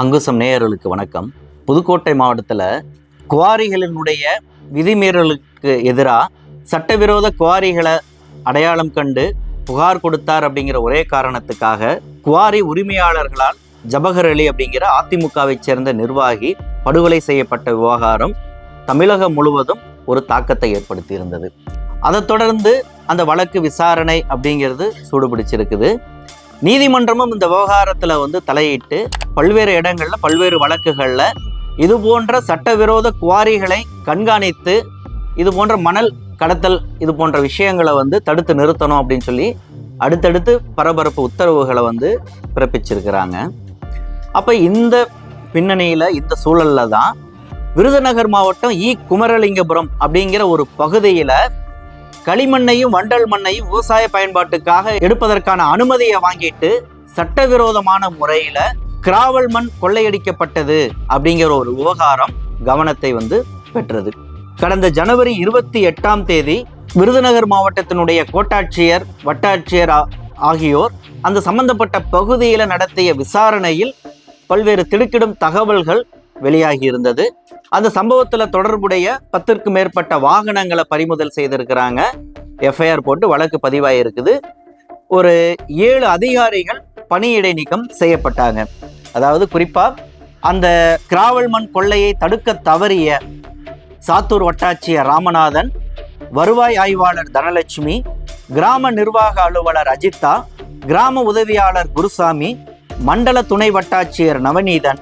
அங்குசம் நேயர்களுக்கு வணக்கம். புதுக்கோட்டை மாவட்டத்தில் குவாரிகளினுடைய விதிமீறலுக்கு எதிராக சட்டவிரோத குவாரிகளை அடையாளம் கண்டு புகார் கொடுத்தார் அப்படிங்கிற ஒரே காரணத்துக்காக குவாரி உரிமையாளர்களால் ஜபகர் அலி அப்படிங்கிற அதிமுகவைச் சேர்ந்த நிர்வாகி படுகொலை செய்யப்பட்ட விவகாரம் தமிழகம் முழுவதும் ஒரு தாக்கத்தை ஏற்படுத்தி இருந்தது அதைத் தொடர்ந்து அந்த வழக்கு விசாரணை அப்படிங்கிறது சூடுபிடிச்சிருக்குது. நீதிமன்றமும் இந்த விவகாரத்தில் வந்து தலையிட்டு பல்வேறு இடங்களில் பல்வேறு வழக்குகளில் இது போன்ற சட்டவிரோத குவாரிகளை கண்காணித்து இது போன்ற மணல் கடத்தல் இது போன்ற விஷயங்களை வந்து தடுத்து நிறுத்தணும் அப்படின்னு சொல்லி அடுத்தடுத்து பரபரப்பு உத்தரவுகளை வந்து பிறப்பிச்சிருக்கிறாங்க. அப்போ இந்த பின்னணியில் இந்த சூழலில் தான் விருதுநகர் மாவட்டம் இ குமரலிங்கபுரம் அப்படிங்கிற ஒரு பகுதியில் களிமண்ணையும் வண்டல் மண்ணையும் விவசாய பயன்பாட்டுக்காக எடுப்பதற்கான அனுமதியை வாங்கிட்டு சட்டவிரோதமான முறையில் கிராவல் மண் கொள்ளையடிக்கப்பட்டது அப்படிங்கிற ஒரு விவகாரம் கவனத்தை வந்து பெற்றது. கடந்த ஜனவரி இருபத்தி எட்டாம் தேதி விருதுநகர் மாவட்டத்தினுடைய கோட்டாட்சியர் வட்டாட்சியர் ஆகியோர் அந்த சம்பந்தப்பட்ட பகுதியில் நடத்திய விசாரணையில் பல்வேறு திடுக்கிடும் தகவல்கள் வெளியாகி இருந்தது. அந்த சம்பவத்தில் தொடர்புடைய பத்திற்கும் மேற்பட்ட வாகனங்களை பறிமுதல் செய்திருக்கிறாங்க. எஃப்ஐஆர் போட்டு வழக்கு பதிவாயிருக்குது. ஒரு ஏழு அதிகாரிகள் பணியிடை நீக்கம் செய்யப்பட்டாங்க. அதாவது குறிப்பாக அந்த கிராவல் மண் கொள்ளையை தடுக்க தவறிய சாத்தூர் வட்டாட்சியர் ராமநாதன் வருவாய் ஆய்வாளர் தனலட்சுமி கிராம நிர்வாக அலுவலர் அஜித்தா கிராம உதவியாளர் குருசாமி மண்டல துணை வட்டாட்சியர் நவநீதன்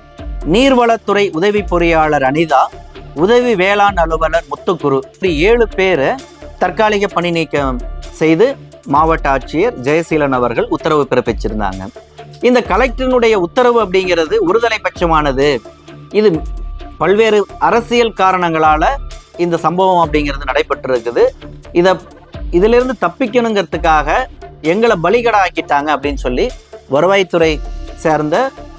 நீர்வளத்துறை உதவி பொறியாளர் அனிதா உதவி வேளாண் அலுவலர் முத்துக்குரு இப்படி ஏழு பேரை தற்காலிக பணி நீக்கம் செய்து மாவட்ட ஆட்சியர் ஜெயசீலன் அவர்கள் உத்தரவு பிறப்பிச்சிருந்தாங்க. இந்த கலெக்டரினுடைய உத்தரவு அப்படிங்கிறது ஒருதலை பட்சமானது. இது பல்வேறு அரசியல் காரணங்களால் இந்த சம்பவம் அப்படிங்கிறது நடைபெற்றிருக்குது. இதை இதிலிருந்து தப்பிக்கணுங்கிறதுக்காக எங்களை பலிகடாக்கிட்டாங்க அப்படின்னு சொல்லி வருவாய்த்துறை சேர்ந்த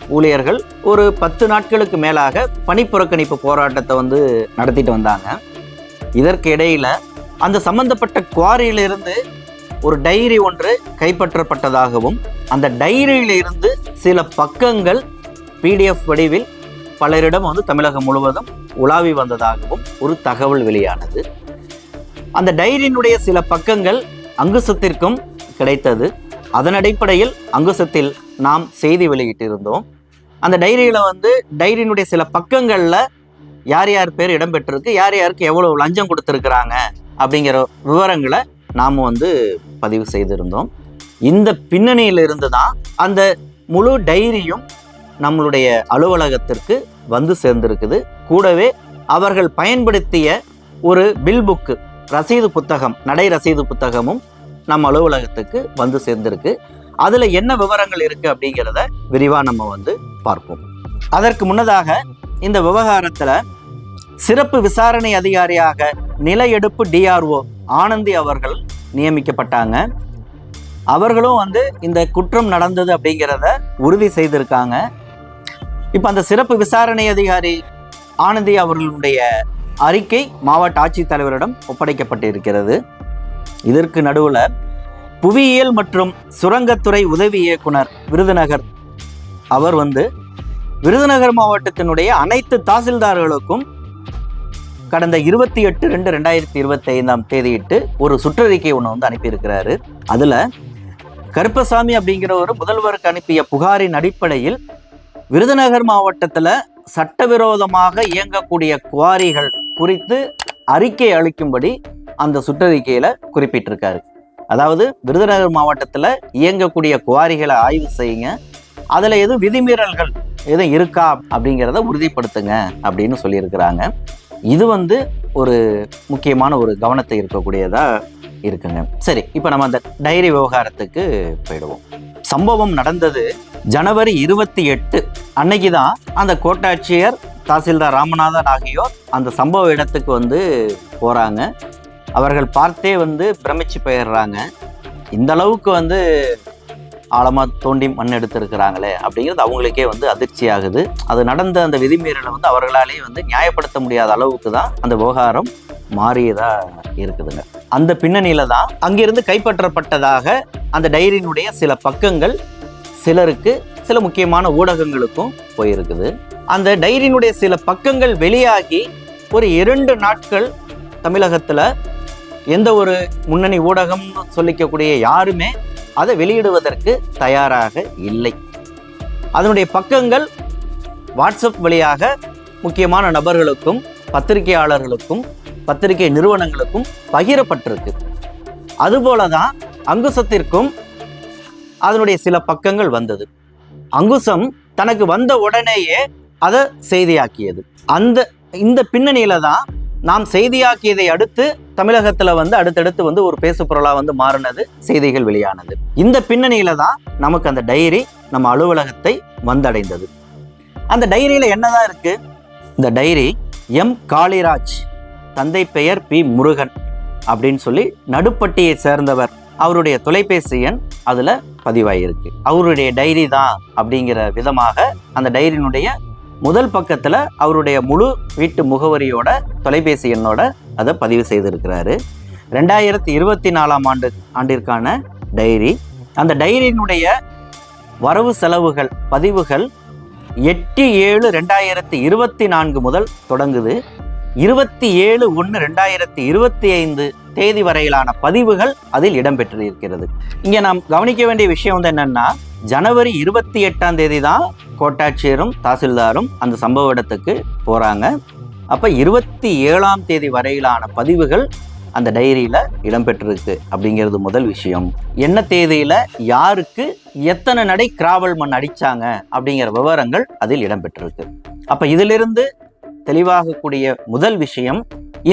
ஊழியர்கள் ஒரு பத்து நாட்களுக்கு மேலாக பணிப்புறக்கணிப்பு போராட்டத்தை வந்து நடத்திட்டு வந்தாங்க. இதற்கு இடையில் அந்த சம்பந்தப்பட்ட குவாரியிலிருந்து ஒரு டைரி ஒன்று கைப்பற்றப்பட்டதாகவும் அந்த டைரியிலிருந்து சில பக்கங்கள் பிடிஎஃப் வடிவில் பலரிடம் வந்து தமிழகம் முழுவதும் உலாவி வந்ததாகவும் ஒரு தகவல் வெளியானது. அந்த டைரியினுடைய சில பக்கங்கள் அங்குசத்திற்கும் கிடைத்தது. அதன் அடிப்படையில் அங்குசத்தில் நாம் செய்தி வெளியிட்டிருந்தோம். அந்த டைரியில் வந்து டைரியினுடைய சில பக்கங்களில் யார் யார் பேர் இடம்பெற்றிருக்கு யார் யாருக்கு எவ்வளோ லஞ்சம் கொடுத்துருக்குறாங்க அப்படிங்கிற விவரங்களை நாம் வந்து பதிவு செய்திருந்தோம். இந்த பின்னணியிலிருந்து தான் அந்த முழு டைரியும் நம்மளுடைய அலுவலகத்திற்கு வந்து சேர்ந்திருக்குது. கூடவே அவர்கள் பயன்படுத்திய ஒரு பில் புக்கு ரசீது புத்தகம் நடை ரசீது புத்தகமும் நம்ம அலுவலகத்துக்கு வந்து சேர்ந்திருக்கு. அதில் என்ன விவரங்கள் இருக்குது அப்படிங்கிறத விரிவாக நம்ம வந்து பார்ப்போம். அதற்கு முன்னதாக இந்த விவகாரத்தில் சிறப்பு விசாரணை அதிகாரியாக நில எடுப்பு டிஆர்ஓ ஆனந்தி அவர்கள் நியமிக்கப்பட்டாங்க. அவர்களும் வந்து இந்த குற்றம் நடந்தது அப்படிங்கிறத உறுதி செய்திருக்காங்க. இப்போ அந்த சிறப்பு விசாரணை அதிகாரி ஆனந்தி அவர்களுடைய அறிக்கை மாவட்ட ஆட்சித்தலைவரிடம் ஒப்படைக்கப்பட்டு இருக்கிறது இதற்கு நடுவில் புவியியல் மற்றும் சுரங்கத்துறை உதவி இயக்குனர் விருதுநகர். அவர் வந்து விருதுநகர் மாவட்டத்தினுடைய அனைத்து தாசில்தார்களுக்கும் கடந்த இருபத்தி எட்டு ரெண்டு ரெண்டாயிரத்தி இருபத்தி ஐந்தாம் தேதியிட்டு ஒரு சுற்றறிக்கை ஒன்று வந்து அனுப்பியிருக்கிறாரு. அதில் கருப்பசாமி அப்படிங்கிறவர் முதல்வருக்கு அனுப்பிய புகாரின் அடிப்படையில் விருதுநகர் மாவட்டத்தில் சட்டவிரோதமாக இயங்கக்கூடிய குவாரிகள் குறித்து அறிக்கை அளிக்கும்படி அந்த சுற்றறிக்கையில் குறிப்பிட்டிருக்காரு. அதாவது விருதுநகர் மாவட்டத்தில் இயங்கக்கூடிய குவாரிகளை ஆய்வு செய்யுங்க. அதில் எதுவும் விதிமீறல்கள் எதுவும் இருக்கா அப்படிங்கிறத உறுதிப்படுத்துங்க அப்படின்னு சொல்லியிருக்கிறாங்க. இது வந்து ஒரு முக்கியமான ஒரு கவனத்தை இருக்கக்கூடியதாக இருக்குங்க. சரி இப்போ நம்ம அந்த டைரி விவகாரத்துக்கு போயிடுவோம். சம்பவம் நடந்தது ஜனவரி இருபத்தி எட்டு. அன்னைக்கு தான் அந்த கோட்டாட்சியர் தாசில்தார் ராமநாதன் ஆகியோர் அந்த சம்பவ இடத்துக்கு வந்து போகிறாங்க அவர்கள் பார்த்தே வந்து பிரமிச்சு போயிடுறாங்க. இந்த அளவுக்கு வந்து ஆழமாக தோண்டி மண் எடுத்திருக்கிறாங்களே அப்படிங்கிறது அவங்களுக்கே வந்து அதிர்ச்சி ஆகுது அது நடந்த அந்த விதிமீறலை வந்து அவர்களாலேயே வந்து நியாயப்படுத்த முடியாத அளவுக்கு தான் அந்த விவகாரம் மாறியதா இருக்குதுங்க. அந்த பின்னணியில தான் அங்கிருந்து கைப்பற்றப்பட்டதாக அந்த டைரியினுடைய சில பக்கங்கள் சிலருக்கு சில முக்கியமான ஊடகங்களுக்கும் போயிருக்குது. அந்த டைரியினுடைய சில பக்கங்கள் வெளியாகி ஒரு இரண்டு நாட்கள் தமிழகத்தில் எந்த ஒரு முன்னணி ஊடகம் சொல்லிக்கக்கூடிய யாருமே அதை வெளியிடுவதற்கு தயாராக இல்லை. அதனுடைய பக்கங்கள் வாட்ஸ்அப் வழியாக முக்கியமான நபர்களுக்கும் பத்திரிகையாளர்களுக்கும் பத்திரிகை நிறுவனங்களுக்கும் பகிரப்பட்டிருக்கு. அதுபோல தான் அங்குசத்திற்கும் அதனுடைய சில பக்கங்கள் வந்தது. அங்குசம் தனக்கு வந்த உடனேயே அதை செய்தியாக்கியது. அந்த இந்த பின்னணியில தான் நாம் செய்தியாக்கியதை அடுத்து தமிழகத்துல வந்து அடுத்தடுத்து வந்து ஒரு பேசு பொருளா வந்து மாறினது செய்திகள் வெளியானது. இந்த பின்னணியில தான் நமக்கு அந்த டைரி நம்ம அலுவலகத்தை வந்தடைந்தது. அந்த டைரியில என்னதான் இருக்கு? இந்த டைரி எம். காளிராஜ் தந்தை பெயர் பி. முருகன் அப்படின்னு சொல்லி நடுப்பட்டியை சேர்ந்தவர். அவருடைய தொலைபேசி எண் அதுல பதிவாயிருக்கு. அவருடைய டைரி தான் அப்படிங்கிற விதமாக அந்த டைரியினுடைய முதல் பக்கத்தில் அவருடைய முழு வீட்டு முகவரியோட தொலைபேசி எண்ணோட அதை பதிவு செய்திருக்கிறாரு. ரெண்டாயிரத்தி இருபத்தி நாலாம் ஆண்டு ஆண்டிற்கான டைரி. அந்த டைரியினுடைய வரவு செலவுகள் பதிவுகள் எட்டு ஏழு ரெண்டாயிரத்தி இருபத்தி நான்கு முதல் தொடங்குது. இருபத்தி ஏழு ஒன்று ரெண்டாயிரத்தி இருபத்தி ஐந்து தேதி வரையிலான பதிவுகள் அதில் இடம்பெற்றிருக்கிறது. இங்கே நாம் கவனிக்க வேண்டிய விஷயம் வந்து என்னன்னா ஜனவரி இருபத்தி எட்டாம் தேதி தான் கோட்டாட்சியரும் தாசில்தாரும் அந்த சம்பவ இடத்துக்கு போகிறாங்க அப்போ இருபத்தி ஏழாம் தேதி வரையிலான பதிவுகள் அந்த டைரியில் இடம்பெற்றிருக்கு அப்படிங்கிறது முதல் விஷயம். என்ன தேதியில் யாருக்கு எத்தனை நடை கிராவல் மண் அடிச்சாங்க அப்படிங்கிற விவரங்கள் அதில் இடம்பெற்றிருக்கு. அப்போ இதிலிருந்து தெளிவாகக்கூடிய முதல் விஷயம்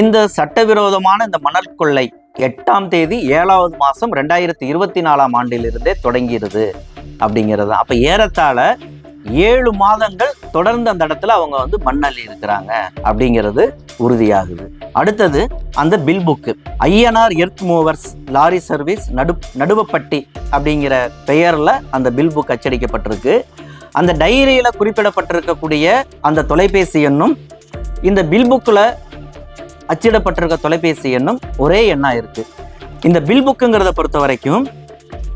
இந்த சட்டவிரோதமான இந்த மணல் கொள்ளை எட்டாம் தேதி ஏழாவது மாதம் ரெண்டாயிரத்தி இருபத்தி நாலாம் ஆண்டிலிருந்தே தொடங்கிடுது அப்படிங்கிறது. அப்போ ஏறத்தாழ ஏழு மாதங்கள் தொடர்ந்து அந்த இடத்துல அவங்க வந்து மண்ணள்ளி இருக்கிறாங்க அப்படிங்கிறது உறுதியாகுது. அடுத்தது அந்த bill book INR earth movers lorry service நடு நடுவப்பட்டி அப்படிங்கிற பெயரில் அந்த பில் புக் அச்சடிக்கப்பட்டிருக்கு. அந்த டைரியில் குறிப்பிடப்பட்டிருக்கக்கூடிய அந்த தொலைபேசி எண்ணும் இந்த பில் புக்கில் அச்சிடப்பட்டிருக்க தொலைபேசி எண்ணும் ஒரே எண்ணாக இருக்குது இந்த பில் புக்குங்கிறத பொறுத்த வரைக்கும்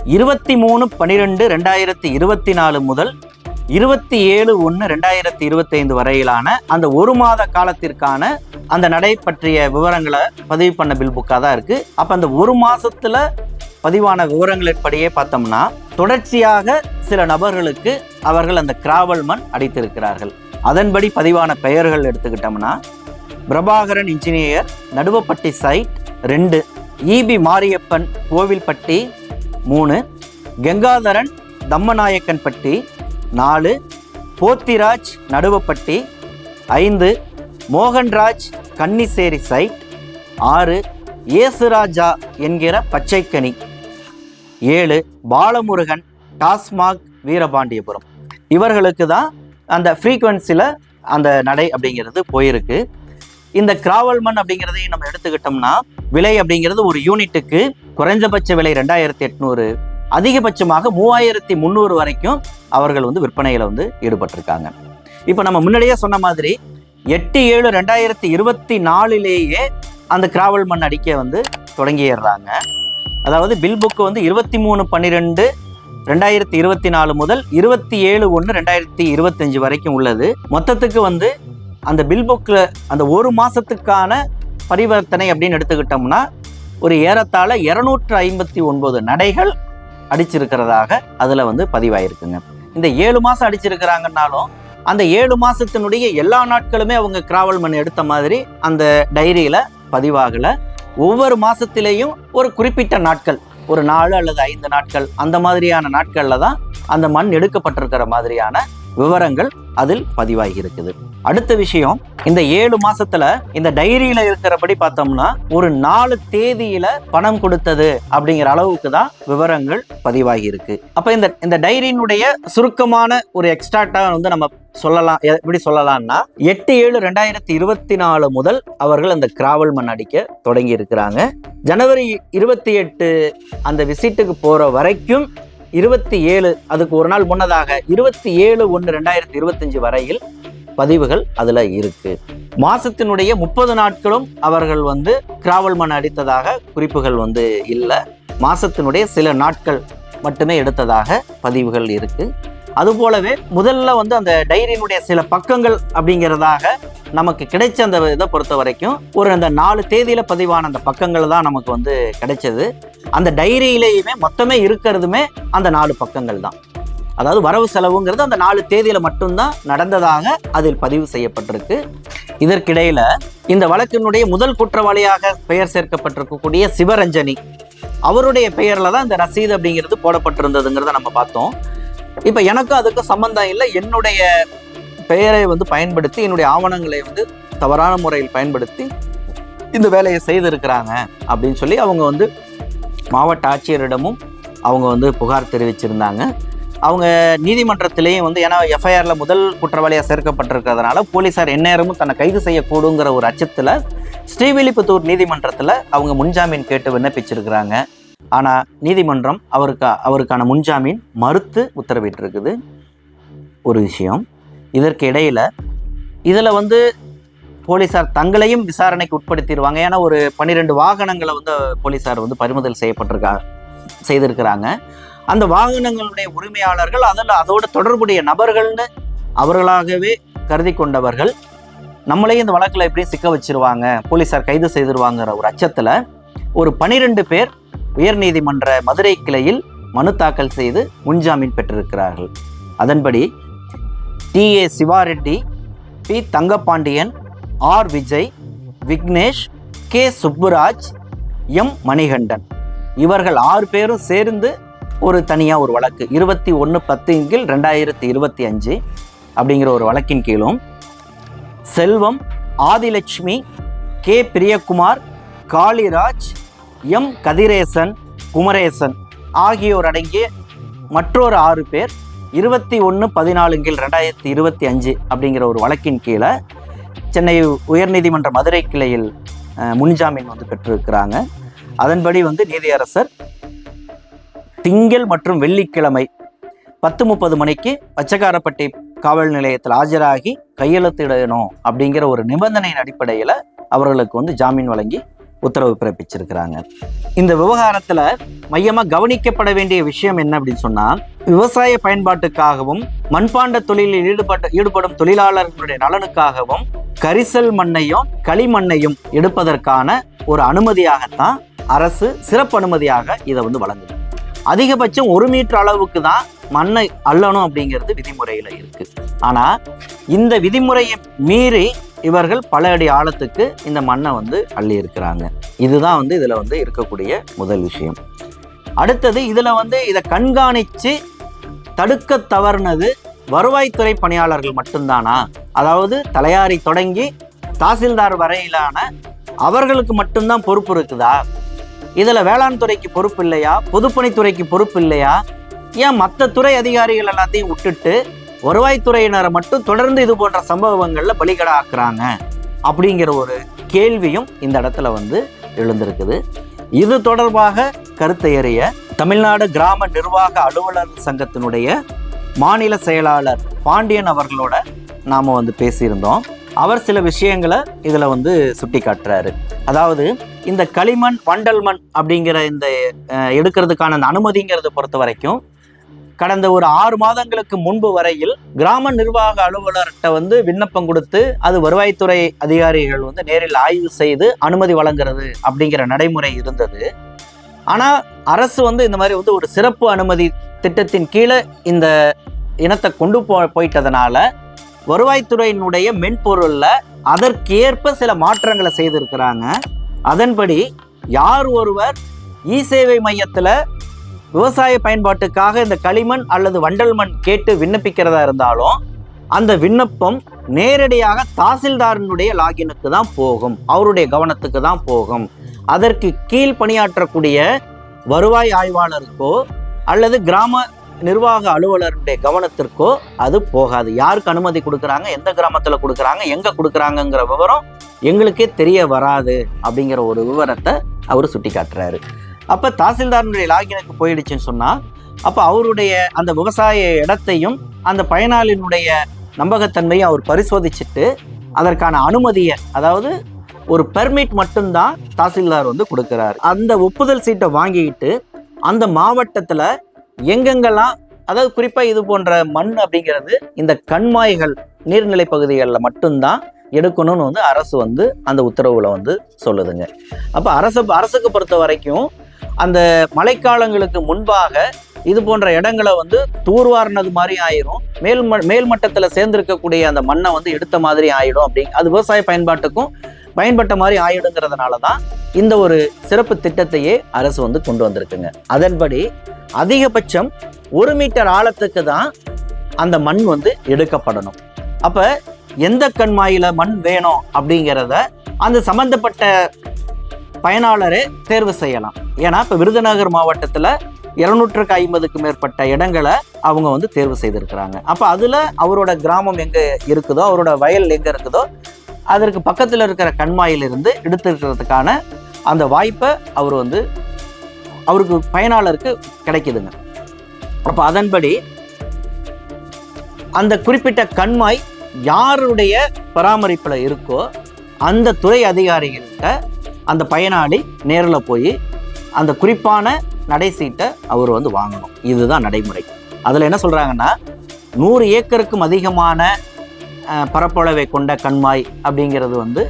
இருபத்தி மூணு பன்னிரெண்டு ரெண்டாயிரத்தி இருபத்தி நாலு முதல் இருபத்தி ஏழு ஒன்று ரெண்டாயிரத்தி இருபத்தைந்து வரையிலான அந்த ஒரு மாத காலத்திற்கான அந்த நடை பற்றிய விவரங்களை பதிவு பண்ண பில் புக்காக தான் இருக்குது அப்போ அந்த ஒரு மாதத்தில் பதிவான விவரங்களின்படியே பார்த்தோம்னா தொடர்ச்சியாக சில நபர்களுக்கு அவர்கள் அந்த கிராவல் மண் அடித்திருக்கிறார்கள். அதன்படி பதிவான பெயர்கள் எடுத்துக்கிட்டோம்னா பிரபாகரன் இன்ஜினியர் நடுவப்பட்டி சைட் ரெண்டு ஈபி மாரியப்பன் கோவில்பட்டி மூணு கங்காதரன் தம்மநாயக்கன்பட்டி நாலு போத்திராஜ் நடுவப்பட்டி ஐந்து மோகன்ராஜ் கன்னிசேரி சைட் ஆறு இயேசுராஜா என்கிற பச்சைக்கனி ஏழு பாலமுருகன் டாஸ்மாக் வீரபாண்டியபுரம். இவர்களுக்கு தான் அந்த ஃப்ரீக்குவன்சியில் அந்த நடை அப்படிங்கிறது போயிருக்கு. இந்த கிராவல் மண் அப்படிங்கிறதையும் நம்ம எடுத்துக்கிட்டோம்னா விலை அப்படிங்கிறது ஒரு யூனிட்டுக்கு குறைஞ்சபட்ச விலை ரெண்டாயிரத்தி எட்நூறு அதிகபட்சமாக மூவாயிரத்தி முந்நூறு வரைக்கும் அவர்கள் வந்து விற்பனையில் வந்து ஈடுபட்டிருக்காங்க. இப்போ நம்ம முன்னாடியே சொன்ன மாதிரி எட்டு ஏழு ரெண்டாயிரத்தி இருபத்தி நாலுலேயே அந்த கிராவல் மண் அடிக்க வந்து தொடங்கிடுறாங்க. அதாவது பில் புக்கு வந்து இருபத்தி மூணு பன்னிரெண்டு ரெண்டாயிரத்தி இருபத்தி நாலு முதல் இருபத்தி ஏழு ஒன்று ரெண்டாயிரத்தி இருபத்தஞ்சு வரைக்கும் உள்ளது. மொத்தத்துக்கு வந்து அந்த பில் புக்கில் அந்த ஒரு மாதத்துக்கான பரிவர்த்தனை அப்படின்னு எடுத்துக்கிட்டோம்னா ஒரு ஏறத்தாழ இரநூற்று ஐம்பத்தி ஒன்பது நடைகள் அடிச்சிருக்கிறதாக அதில் வந்து பதிவாயிருக்குங்க. இந்த ஏழு மாதம் அடிச்சிருக்கிறாங்கன்னாலும் அந்த ஏழு மாதத்தினுடைய எல்லா நாட்களுமே அவங்க கிராவல் மண் எடுத்த மாதிரி அந்த டைரியில் பதிவாகலை. ஒவ்வொரு மாதத்திலேயும் ஒரு குறிப்பிட்ட நாட்கள் ஒரு நாலு அல்லது ஐந்து நாட்கள் அந்த மாதிரியான நாட்களில் தான் அந்த மண் எடுக்கப்பட்டிருக்கிற மாதிரியான விவரங்கள் அதில் பதிவாகி இருக்குது அடுத்த விஷயம் இந்த ஏழு மாசத்துல இந்த டைரியில இருக்கிறபடி பார்த்தோம்னா ஒரு நாலு தேதியில பணம் கொடுத்தது அப்படிங்கிற அளவுக்கு தான் விவரங்கள் பதிவாகி இருக்கு அப்ப இந்த இந்த டைரியினுடைய சுருக்கமான ஒரு எக்ஸ்ட்ராக்டா வந்து நம்ம சொல்லலாம் எப்படி சொல்லலாம்னா எட்டு ஏழு ரெண்டாயிரத்தி இருபத்தி நாலு முதல் அவர்கள் அந்த கிராவல் மண் அடிக்க தொடங்கி இருக்கிறாங்க ஜனவரி இருபத்தி எட்டு அந்த விசிட்டுக்கு போற வரைக்கும் இருபத்தி ஏழு அதுக்கு ஒரு நாள் முன்னதாக இருபத்தி ஏழு ஒன்று ரெண்டாயிரத்தி இருபத்தஞ்சு வரையில் பதிவுகள் அதில் இருக்கு. மாசத்தினுடைய முப்பது நாட்களும் அவர்கள் வந்து கிராவல் மண் அடித்ததாக குறிப்புகள் வந்து இல்லை. மாசத்தினுடைய சில நாட்கள் மட்டுமே எடுத்ததாக பதிவுகள் இருக்குது அது போலவே முதல்ல வந்து அந்த டைரியினுடைய சில பக்கங்கள் அப்படிங்கிறதாக நமக்கு கிடைச்ச அந்த இதை பொறுத்த வரைக்கும் ஒரு அந்த நாலு தேதியில் பதிவான அந்த பக்கங்கள் தான் நமக்கு வந்து கிடைச்சது. அந்த டைரியிலேயுமே மொத்தமே இருக்கிறதுமே அந்த நாலு பக்கங்கள் தான். அதாவது வரவு செலவுங்கிறது அந்த நாலு தேதியில் மட்டும்தான் நடந்ததாக அதில் பதிவு செய்யப்பட்டிருக்கு. இதற்கிடையில் இந்த வழக்கினுடைய முதல் குற்றவாளியாக பெயர் சேர்க்கப்பட்டிருக்கக்கூடிய சிவரஞ்சனி அவருடைய பெயரில் தான் இந்த ரசீது அப்படிங்கிறது போடப்பட்டிருந்ததுங்கிறத நம்ம பார்த்தோம். இப்போ எனக்கும் அதுக்கும் சம்பந்தம் இல்லை. என்னுடைய பெயரை வந்து பயன்படுத்தி என்னுடைய ஆவணங்களை வந்து தவறான முறையில் பயன்படுத்தி இந்த வேலையை செய்திருக்கிறாங்க அப்படின்னு சொல்லி அவங்க வந்து மாவட்ட ஆட்சியரிடமும் அவங்க வந்து புகார் தெரிவிச்சிருந்தாங்க. அவங்க நீதிமன்றத்திலேயும் வந்து ஏன்னா எஃப்ஐஆரில் முதல் குற்றவாளியாக சேர்க்கப்பட்டிருக்கிறதுனால போலீசார் எந்நேரமும் தன்னை கைது செய்யக்கூடுங்கிற ஒரு அச்சத்தில் ஸ்ரீவில்லிபுத்தூர் நீதிமன்றத்தில் அவங்க முன்ஜாமீன் கேட்டு விண்ணப்பிச்சிருக்கிறாங்க. ஆனால் நீதிமன்றம் அவருக்கு அவருக்கான முன்ஜாமீன் மறுத்து உத்தரவிட்டிருக்குது. ஒரு விஷயம் இதற்கு இடையில் இதில் வந்து போலீசார் தங்களையும் விசாரணைக்கு உட்படுத்திடுவாங்க. ஏன்னா ஒரு பன்னிரெண்டு வாகனங்களை வந்து போலீசார் வந்து பறிமுதல் செய்யப்பட்டிருக்கா செய்திருக்கிறாங்க. அந்த வாகனங்களுடைய உரிமையாளர்கள் அதில் அதோட தொடர்புடைய நபர்கள்னு அவர்களாகவே கருதி கொண்டவர்கள் நம்மளையும் இந்த வழக்கில் எப்படியும் சிக்க வச்சிருவாங்க போலீசார் கைது செய்திருவாங்கிற ஒரு அச்சத்தில் ஒரு பனிரெண்டு பேர் உயர்நீதிமன்ற மதுரை கிளையில் மனு தாக்கல் செய்து முன்ஜாமீன் பெற்றிருக்கிறார்கள். அதன்படி T. A. Sivareddy P. Thangapandian R. Vijay Vignesh K. Subburaj M. Manikandan. இவர்கள் ஆறு பேரும் சேர்ந்து ஒரு தனியாக ஒரு வழக்கு. இருபத்தி ஒன்று பத்து கீழ் ரெண்டாயிரத்தி இருபத்தி அஞ்சு அப்படிங்கிற ஒரு வழக்கின் கீழும் செல்வம் ஆதிலட்சுமி கே. பிரியகுமார் காளிராஜ் எம் கதிரேசன் குமரேசன் ஆகியோர் அடங்கிய மற்றொரு ஆறு பேர் இருபத்தி ஒன்று பதினாலு கீழ் ரெண்டாயிரத்தி இருபத்தி அஞ்சு அப்படிங்கிற ஒரு வழக்கின் கீழே சென்னை உயர்நீதிமன்ற மதுரை கிளையில் முன்ஜாமீன் வந்து பெற்றிருக்கிறாங்க. அதன்படி வந்து நீதியரசர் திங்கள் மற்றும் வெள்ளிக்கிழமை பத்து முப்பது மணிக்கு பச்சைக்காரப்பட்டி காவல் நிலையத்தில் ஆஜராகி கையெழுத்திடணும் அப்படிங்கிற ஒரு நிபந்தனையின் அடிப்படையில் அவர்களுக்கு வந்து ஜாமீன் வழங்கி உத்தரவு பிறப்பிச்சிருக்கிறாங்க. இந்த விவகாரத்தில் மையமாக கவனிக்கப்பட வேண்டிய விஷயம் என்ன அப்படின்னு சொன்னால் விவசாய பயன்பாட்டுக்காகவும் மண்பாண்ட தொழிலில் ஈடுபட்ட ஈடுபடும் தொழிலாளர்களுடைய நலனுக்காகவும் கரிசல் மண்ணையும் களிமண்ணையும் எடுப்பதற்கான ஒரு அனுமதியாகத்தான் அரசு சிறப்பு அனுமதியாக இதை வந்து வழங்குது. அதிகபட்சம் ஒரு மீட்டர் அளவுக்கு தான் மண்ணை அள்ளணும் அப்படிங்கிறது விதிமுறையில் இருக்கு. ஆனா இந்த விதிமுறையை மீறி இவர்கள் பல அடி ஆழத்துக்கு இந்த மண்ணை வந்து அள்ளி இருக்கிறாங்க இதுதான் வந்து இதில் வந்து இருக்கக்கூடிய முதல் விஷயம். அடுத்தது இதில் வந்து இதை கண்காணிச்சு தடுக்க தவறுனது வருவாய்த்துறை பணியாளர்கள் மட்டும்தானா? அதாவது தலையாரி தொடங்கி தாசில்தார் வரையிலான அவர்களுக்கு மட்டும்தான் பொறுப்பு இருக்குதா? இதில் வேளாண் துறைக்கு பொறுப்பு இல்லையா? பொதுப்பணித்துறைக்கு பொறுப்பு இல்லையா? ஏன் மற்ற துறை அதிகாரிகள் எல்லாத்தையும் விட்டுட்டு வருவாய்த்துறையினரை மட்டும் தொடர்ந்து இது போன்ற சம்பவங்களில் பலிகடா ஆக்குறாங்க அப்படிங்கிற ஒரு கேள்வியும் இந்த இடத்துல வந்து எழுந்திருக்குது. இது தொடர்பாக கருத்தை எறிய தமிழ்நாடு கிராம நிர்வாக அலுவலர் சங்கத்தினுடைய மாநில செயலாளர் பாண்டியன் அவர்களோட நாம் வந்து பேசியிருந்தோம். அவர் சில விஷயங்களை இதில் வந்து சுட்டி காட்டுறாரு அதாவது இந்த களிமண் வண்டல் மண் அப்படிங்கிற இந்த எடுக்கிறதுக்கான அந்த அனுமதிங்கிறத பொறுத்த வரைக்கும் கடந்த ஒரு ஆறு மாதங்களுக்கு முன்பு வரையில் கிராம நிர்வாக அலுவலர்கிட்ட வந்து விண்ணப்பம் கொடுத்து அது வருவாய்த்துறை அதிகாரிகள் வந்து நேரில் ஆய்வு செய்து அனுமதி வழங்குறது அப்படிங்கிற நடைமுறை இருந்தது. ஆனால் அரசு வந்து இந்த மாதிரி வந்து ஒரு சிறப்பு அனுமதி திட்டத்தின் கீழே இந்த இனத்தை கொண்டு போ போயிட்டதுனால வருவாய்த்துறையினுடைய மென்பொருளில் அதற்கேற்ப சில மாற்றங்களை செய்திருக்கிறாங்க. அதன்படி யார் ஒருவர் இ சேவை மையத்தில் விவசாய பயன்பாட்டுக்காக இந்த களிமண் அல்லது வண்டல் மண் கேட்டு விண்ணப்பிக்கிறதா இருந்தாலும் அந்த விண்ணப்பம் நேரடியாக தாசில்தாரினுடைய லாகினுக்கு தான் போகும். அவருடைய கவனத்துக்கு தான் போகும். அதற்கு கீழ் பணியாற்றக்கூடிய வருவாய் ஆய்வாளருக்கோ அல்லது கிராம நிர்வாக அலுவலருடைய கவனத்திற்கோ அது போகாது. யாருக்கு அனுமதி கொடுக்குறாங்க எந்த கிராமத்தில் கொடுக்குறாங்க எங்கே கொடுக்குறாங்கங்கிற விவரம் எங்களுக்கே தெரிய வராது அப்படிங்கிற ஒரு விவரத்தை அவர் சுட்டி காட்டுறாரு அப்போ தாசில்தாரனுடைய லாகினுக்கு போயிடுச்சுன்னு சொன்னால் அப்போ அவருடைய அந்த விவசாய இடத்தையும் அந்த பயனாளியினுடைய நம்பகத்தன்மையை அவர் பரிசோதிச்சுட்டு அதற்கான அனுமதியை அதாவது ஒரு பெர்மிட் மட்டும்தான் தாசில்தார் வந்து கொடுக்குறாரு. அந்த ஒப்புதல் சீட்டை வாங்கிக்கிட்டு அந்த மாவட்டத்தில் எங்கெங்கெல்லாம் அதாவது குறிப்பாக இது போன்ற மண் அப்படிங்கிறது இந்த கண்மாய்கள் நீர்நிலை பகுதிகளில் மட்டும்தான் எடுக்கணும்னு வந்து அரசு வந்து அந்த உத்தரவில் வந்து சொல்லுதுங்க. அப்போ அரசு அரசுக்கு பொறுத்த வரைக்கும் அந்த மழைக்காலங்களுக்கு முன்பாக இது போன்ற இடங்களை வந்து தூர்வாரினது மாதிரி ஆயிரும். மேல் ம சேர்ந்திருக்கக்கூடிய அந்த மண்ணை வந்து எடுத்த மாதிரி ஆயிடும் அப்படி அது விவசாய பயன்பாட்டுக்கும் பயன்பட்ட மாதிரி ஆயிடுங்கிறதுனால தான் இந்த ஒரு சிறப்பு திட்டத்தையே அரசு வந்து கொண்டு வந்திருக்குங்க. அதன்படி அதிகபட்சம் ஒரு மீட்டர் ஆழத்துக்கு தான் அந்த மண் வந்து எடுக்கப்படணும். அப்போ எந்த கண்மாயில மண் வேணும் அப்படிங்கிறத அந்த சம்பந்தப்பட்ட பயனாளரே தேர்வு செய்யலாம். ஏன்னா இப்போ விருதுநகர் மாவட்டத்தில் இருநூற்றுக்கு ஐம்பதுக்கு மேற்பட்ட இடங்களை அவங்க வந்து தேர்வு செய்திருக்கிறாங்க. அப்போ அதில் அவரோட கிராமம் எங்கே இருக்குதோ அவரோட வயல் எங்கே இருக்குதோ அதற்கு பக்கத்தில் இருக்கிற கண்மாயிலிருந்து எடுத்துக்கிறதுக்கான அந்த வாய்ப்பை அவர் வந்து அவருக்கு பயனாளருக்கு கிடைக்குதுங்க. அப்போ அதன்படி அந்த குறிப்பிட்ட கண்மாய் யாருடைய பராமரிப்பில் இருக்கோ அந்த துறை அதிகாரிகள்கிட்ட அந்த பயனாளி நேரில் போய் அந்த குறிப்பான நடை சீட்டை அவர் வந்து வாங்கணும். இதுதான் நடைமுறை. அதில் என்ன சொல்கிறாங்கன்னா நூறு ஏக்கருக்கும் அதிகமான பரப்பளவை கொண்ட கண்மாய் அப்படிங்கிறது வந்து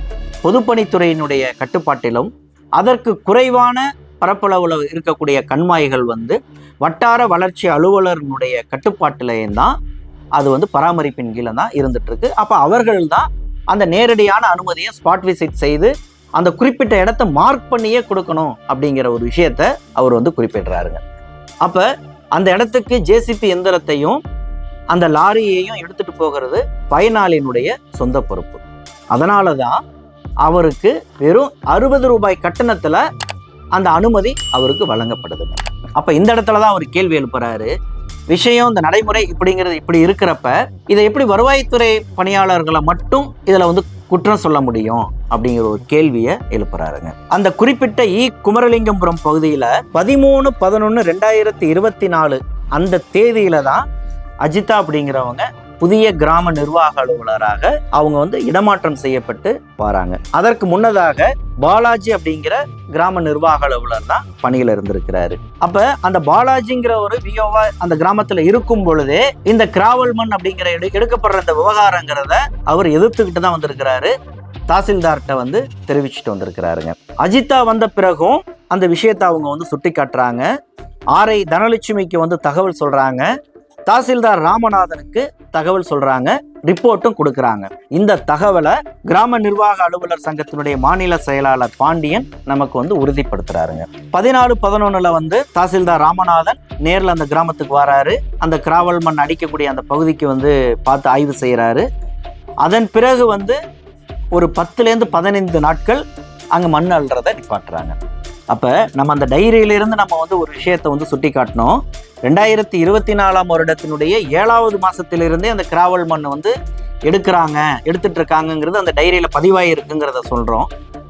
பொதுப்பணித்துறையினுடைய கட்டுப்பாட்டிலும் அதற்கு குறைவான பரப்பளவில் இருக்கக்கூடிய கண்மாய்கள் வந்து வட்டார வளர்ச்சி அலுவலரினுடைய கட்டுப்பாட்டிலேயும் தான் அது வந்து பராமரிப்பின் கீழே தான் இருந்துகிட்ருக்கு அப்போ அவர்கள் தான் அந்த நேரடியான அனுமதியை ஸ்பாட் விசிட் செய்து அந்த குறிப்பிட்ட இடத்த மார்க் பண்ணியே கொடுக்கணும் அப்படிங்கிற ஒரு விஷயத்த அவர் வந்து குறிப்பிடுறாருங்க. அப்போ அந்த இடத்துக்கு ஜேசிபி எந்திரத்தையும் அந்த லாரியையும் எடுத்துட்டு போகிறது பயனாளியினுடைய சொந்த பொறுப்பு. அதனால தான் அவருக்கு வெறும் அறுபது ரூபாய் கட்டணத்தில் அந்த அனுமதி அவருக்கு வழங்கப்படுதுங்க. அப்போ இந்த இடத்துல தான் அவர் கேள்வி எழுப்புறாரு. விஷயம் இந்த நடைமுறை இப்படிங்கிறது இப்படி இருக்கிறப்ப இதை எப்படி வருவாய்த்துறை பணியாளர்களை மட்டும் இதில் வந்து குற்றம் சொல்ல முடியும் அப்படிங்கிற ஒரு கேள்வியை எழுப்புறாருங்க. அந்த குறிப்பிட்ட இ. குமரலிங்கபுரம் பகுதியில் பதிமூணு பதினொன்று ரெண்டாயிரத்தி இருபத்தி நாலு அந்த தேதியில தான் அஜிதா அப்படிங்கிறவங்க புதிய கிராம நிர்வாக அலுவலராக அவங்க வந்து இடமாற்றம் செய்யப்பட்டு வராங்க. அதற்கு முன்னதாக பாலாஜி அப்படிங்கிற கிராம நிர்வாக அலுவலர் தான் பணியில் இருந்திருக்கிறாரு. அப்ப அந்த பாலாஜிங்கிற ஒரு வியோவா அந்த கிராமத்துல இருக்கும் பொழுதே இந்த கிராவல் மண் அப்படிங்கிற எடுக்கப்படுற இந்த விவகாரங்கிறத அவர் எதிர்த்துக்கிட்டு தான் வந்திருக்கிறாரு. தாசில்தார்கிட்ட வந்து தெரிவிச்சுட்டு வந்திருக்கிறாருங்க. அஜித்தா வந்த பிறகும் அந்த விஷயத்தை அவங்க வந்து சுட்டி காட்டுறாங்க ஆரை தனலட்சுமிக்கு வந்து தகவல் சொல்றாங்க. தாசில்தார் ராமநாதனுக்கு தகவல் சொல்றாங்க ரிப்போர்ட்டும் கொடுக்குறாங்க. இந்த தகவலை கிராம நிர்வாக அலுவலர் சங்கத்தினுடைய மாநில செயலாளர் பாண்டியன் நமக்கு வந்து உறுதிப்படுத்துறாருங்க. பதினாலு பதினொன்னுல வந்து தாசில்தார் ராமநாதன் நேரில் அந்த கிராமத்துக்கு வராரு. அந்த கிராவல் மண் அடிக்கக்கூடிய அந்த பகுதிக்கு வந்து பார்த்து ஆய்வு செய்கிறாரு அதன் பிறகு வந்து ஒரு பத்துலேருந்து பதினைந்து நாட்கள் அங்கே மண் அள்ளுறதை நிப்பாட்டுறாங்க. அப்போ நம்ம அந்த டைரியிலிருந்து நம்ம வந்து ஒரு விஷயத்தை வந்து சுட்டி காட்டினோம் ரெண்டாயிரத்தி இருபத்தி நாலாம் வருடத்தினுடைய ஏழாவது மாதத்திலிருந்தே அந்த கிராவல் மண் வந்து எடுக்கிறாங்க எடுத்துட்டு இருக்காங்கங்கிறது அந்த டைரியில் பதிவாகி இருக்குங்கிறத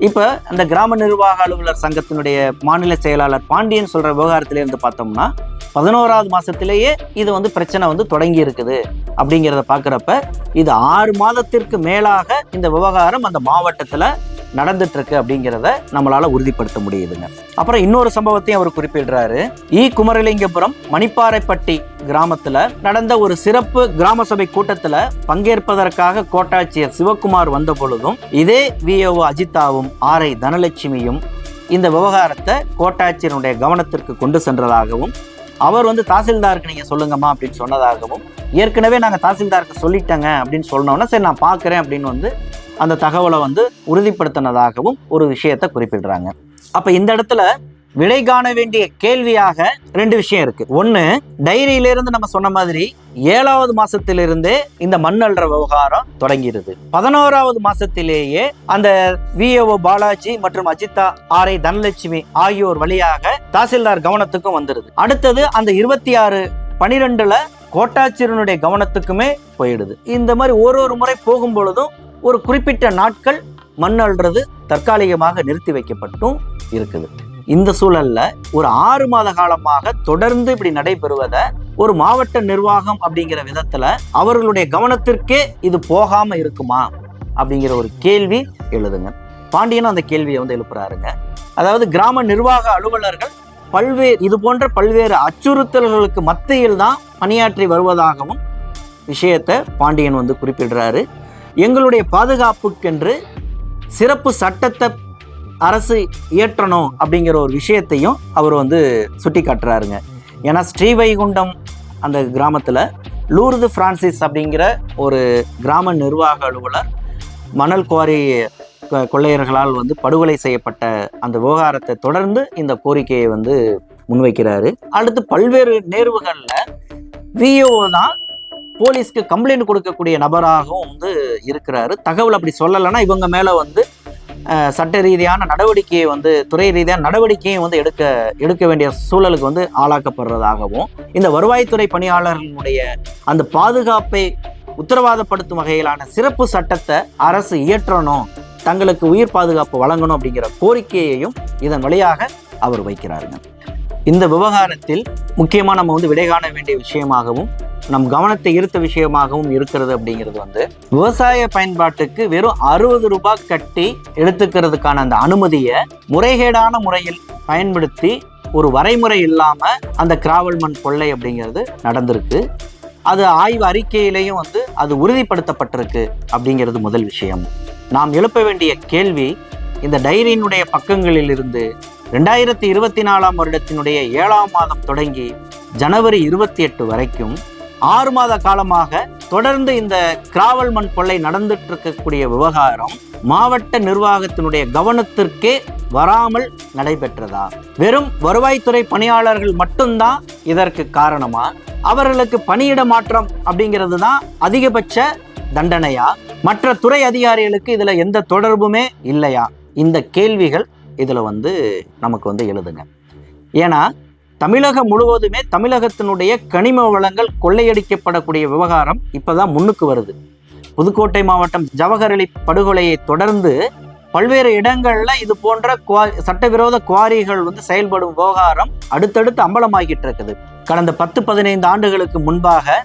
இப்போ அந்த கிராம நிர்வாக அலுவலர் சங்கத்தினுடைய மாநில செயலாளர் பாண்டியன் சொல்கிற விவகாரத்திலேருந்து பார்த்தோம்னா பதினோராவது மாதத்திலேயே இது வந்து பிரச்சனை வந்து தொடங்கி இருக்குது அப்படிங்கிறத பார்க்குறப்ப இது ஆறு மாதத்திற்கு மேலாக இந்த விவகாரம் அந்த மாவட்டத்தில் நடந்துட்டு இருக்கு அப்படிங்கிறத நம்மளால உறுதிப்படுத்த முடியுதுங்க. அப்புறம் இன்னொரு சம்பவத்தையும் அவர் குறிப்பிடுறாரு. இ குமரலிங்கபுரம் மணிப்பாறைப்பட்டி கிராமத்துல நடந்த ஒரு சிறப்பு கிராம சபை கூட்டத்துல பங்கேற்பதற்காக கோட்டாட்சியர் சிவகுமார் வந்த பொழுதும் இதே விஓ அஜிதாவும் ஆரை. தனலட்சுமியும் இந்த விவகாரத்தை கோட்டாட்சியருடைய கவனத்திற்கு கொண்டு சென்றதாகவும் அவர் வந்து தாசில்தாருக்கு நீங்க சொல்லுங்கம்மா அப்படின்னு சொன்னதாகவும் ஏற்கனவே நாங்கள் தாசில்தாருக்கு சொல்லிட்டேங்க அப்படின்னு சொன்னோன்னா சரி நான் பார்க்குறேன் அப்படின்னு வந்து அந்த தகவலை வந்து உறுதிப்படுத்தினதாகவும் ஒரு விஷயத்தை குறிப்பிடுறாங்க. அப்ப இந்த இடத்துல விடை காண வேண்டிய கேள்வியாக ரெண்டு விஷயம் இருக்கு. ஒன்று டைரியிலிருந்து நம்ம சொன்ன மாதிரி ஏழாவது மாசத்திலிருந்தே இந்த மண்ணல்ற விவகாரம் தொடங்கிருது பதினோராவது மாசத்திலேயே அந்த விஏஓ பாலாஜி மற்றும் அஜிதா ஆர் ஐ தனலட்சுமி ஆகியோர் வழியாக தாசில்தார் கவனத்துக்கும் வந்துருது. அடுத்தது அந்த இருபத்தி ஆறு பனிரெண்டுல கோட்டாட்சியரனுடைய கவனத்துக்குமே போயிடுது. இந்த மாதிரி ஒரு ஒரு முறை போகும் பொழுதும் ஒரு குறிப்பிட்ட நாட்கள் மண் அள்ளுறது தற்காலிகமாக நிறுத்தி வைக்கப்பட்டும் இருக்குது. இந்த சூழல்ல ஒரு ஆறு மாத காலமாக தொடர்ந்து இப்படி நடைபெறுவதை ஒரு மாவட்ட நிர்வாகம் அப்படிங்கிற விதத்துல அவர்களுடைய கவனத்திற்கே இது போகாம இருக்குமா அப்படிங்கிற ஒரு கேள்வி எழுதுங்க. பாண்டியனும் அந்த கேள்வியை வந்து எழுப்புறாருங்க. அதாவது கிராம நிர்வாக அலுவலர்கள் பல்வேறு இது போன்ற பல்வேறு அச்சுறுத்தல்களுக்கு மத்தியில் தான் பணியாற்றி வருவதாகவும் விஷயத்தை பாண்டியன் வந்து குறிப்பிடுறாரு. எங்களுடைய பாதுகாப்புக்கென்று சிறப்பு சட்டத்தை அரசு இயற்றணும் அப்படிங்கிற ஒரு விஷயத்தையும் அவர் வந்து சுட்டி காட்டுறாருங்க ஏன்னா ஸ்ரீவைகுண்டம் அந்த கிராமத்தில் லூர்து பிரான்சிஸ் அப்படிங்கிற ஒரு கிராம நிர்வாக அலுவலர் மணல் குவாரி கொ- கொள்ளையர்களால் வந்து படுகொலை செய்யப்பட்ட அந்த விவகாரத்தை தொடர்ந்து இந்த கோரிக்கையை வந்து முன்வைக்கிறாரு. அடுத்து பல்வேறு நேர்வுகளில் விஓ தான் போலீஸ்க்கு கம்ப்ளைண்ட் கொடுக்கக்கூடிய நபராகவும் வந்து இருக்கிறாரு. தகவல் அப்படி சொல்லலைன்னா இவங்க மேலே வந்து சட்ட ரீதியான நடவடிக்கையை வந்து துறை ரீதியான நடவடிக்கையை வந்து எடுக்க எடுக்க வேண்டிய சூழலுக்கு வந்து ஆளாக்கப்படுறதாகவும் இந்த வருவாய்த்துறை பணியாளர்களுடைய அந்த பாதுகாப்பை உத்தரவாதப்படுத்தும் வகையிலான சிறப்பு சட்டத்தை அரசு இயற்றணும் தங்களுக்கு உயிர் பாதுகாப்பு வழங்கணும் அப்படிங்கிற கோரிக்கையையும் இதன் வழியாக அவர் வைக்கிறாருங்க. இந்த விவகாரத்தில் முக்கியமாக நம்ம வந்து விடை காண வேண்டிய விஷயமாகவும் நம் கவனத்தை ஈர்த்த விஷயமாகவும் இருக்கிறது அப்படிங்கிறது வந்து விவசாய பயன்பாட்டுக்கு வெறும் அறுபது ரூபாய் கட்டி எடுத்துக்கிறதுக்கான அந்த அனுமதியை முறைகேடான முறையில் பயன்படுத்தி ஒரு வரைமுறை இல்லாமல் அந்த கிராவல் மண் கொள்ளை அப்படிங்கிறது நடந்திருக்கு. அது ஆய்வு அறிக்கையிலையும் வந்து அது உறுதிப்படுத்தப்பட்டிருக்கு அப்படிங்கிறது முதல் விஷயம். நாம் எழுப்ப வேண்டிய கேள்வி இந்த டைரியினுடைய பக்கங்களிலிருந்து ரெண்டாயிரத்தி இருபத்தி நாலாம் வருடத்தினுடைய ஏழாம் மாதம் தொடங்கி ஜனவரி இருபத்தி எட்டு வரைக்கும் ஆறு மாத காலமாக தொடர்ந்து இந்த கிராவல் மண் கொள்ளை நடந்துட்டு இருக்கக்கூடிய விவகாரம் மாவட்ட நிர்வாகத்தினுடைய கவனத்திற்கே வராமல் நடைபெற்றதா? வெறும் வருவாய்த்துறை பணியாளர்கள் மட்டும்தான் இதற்கு காரணமா? அவர்களுக்கு பணியிட மாற்றம் அப்படிங்கிறது தான் அதிகபட்ச தண்டனையா? மற்ற துறை அதிகாரிகளுக்கு இதுல எந்த தொடர்புமே இல்லையா? இந்த கேள்விகள் இதுல வந்து நமக்கு வந்து எழுதுங்க. ஏன்னா தமிழகம் முழுவதுமே தமிழகத்தினுடைய கனிம வளங்கள் கொள்ளையடிக்கப்படக்கூடிய விவகாரம் இப்போதான் முன்னுக்கு வருது. புதுக்கோட்டை மாவட்டம் ஜவஹர்அலி படுகொலையை தொடர்ந்து பல்வேறு இடங்களில் இது போன்ற குவா- சட்டவிரோத குவாரிகள் வந்து செயல்படும் விவகாரம் அடுத்தடுத்து அம்பலமாகிட்டு இருக்குது. கடந்த பத்து பதினைந்து ஆண்டுகளுக்கு முன்பாக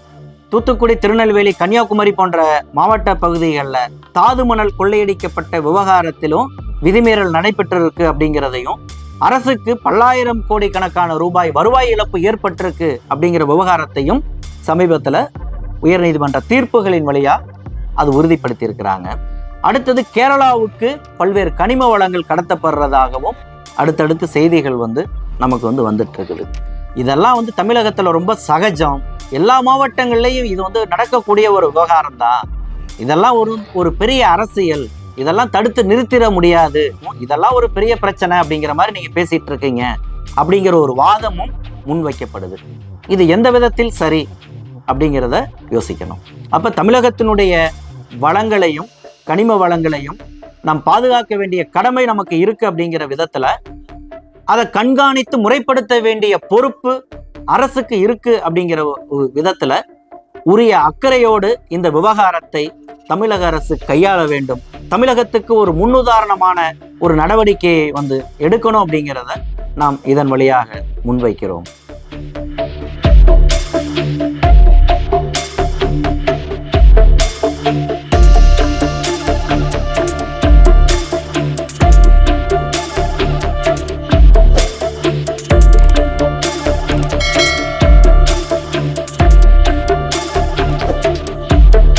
தூத்துக்குடி திருநெல்வேலி கன்னியாகுமரி போன்ற மாவட்ட பகுதிகளில் தாது மணல் கொள்ளையடிக்கப்பட்ட விவகாரத்திலும் விதிமீறல் நடைபெற்றிருக்கு அப்படிங்கிறதையும் அரசுக்கு பல்லாயிரம் கோடி கணக்கான ரூபாய் வருவாய் இழப்பு ஏற்பட்டிருக்கு அப்படிங்கிற விவகாரத்தையும் சமீபத்தில் உயர்நீதிமன்ற தீர்ப்புகளின் வழியாக அது உறுதிப்படுத்தியிருக்கிறாங்க. அடுத்தது கேரளாவுக்கு பல்வேறு கனிம வளங்கள் கடத்தப்படுறதாகவும் அடுத்தடுத்து செய்திகள் வந்து நமக்கு வந்து வந்துட்டு இருக்குது இதெல்லாம் வந்து தமிழகத்தில் ரொம்ப சகஜம். எல்லா மாவட்டங்கள்லையும் இது வந்து நடக்கக்கூடிய ஒரு விவகாரம் தான் இதெல்லாம் ஒரு ஒரு பெரிய அரசியல். இதெல்லாம் தடுத்து நிறுத்திட முடியாது. இதெல்லாம் ஒரு பெரிய பிரச்சனை அப்படிங்கிற மாதிரி நீங்க பேசிட்டு இருக்கீங்க. அப்படிங்கிற ஒரு வாதமும் முன்வைக்கப்படுது இது எந்த விதத்தில் சரி அப்படிங்கிறத யோசிக்கணும். அப்ப தமிழகத்தினுடைய வளங்களையும் கனிம வளங்களையும் நாம் பாதுகாக்க வேண்டிய கடமை நமக்கு இருக்கு அப்படிங்கிற விதத்துல அதை கண்காணித்து முறைப்படுத்த வேண்டிய பொறுப்பு அரசுக்கு இருக்கு அப்படிங்கிற விதத்துல உரிய அக்கறையோடு இந்த விவகாரத்தை தமிழக அரசு கையாள வேண்டும். தமிழகத்துக்கு ஒரு முன்னுதாரணமான ஒரு நடவடிக்கையை வந்து எடுக்கணும் அப்படிங்கிறத நாம் இதன் வழியாக முன்வைக்கிறோம்.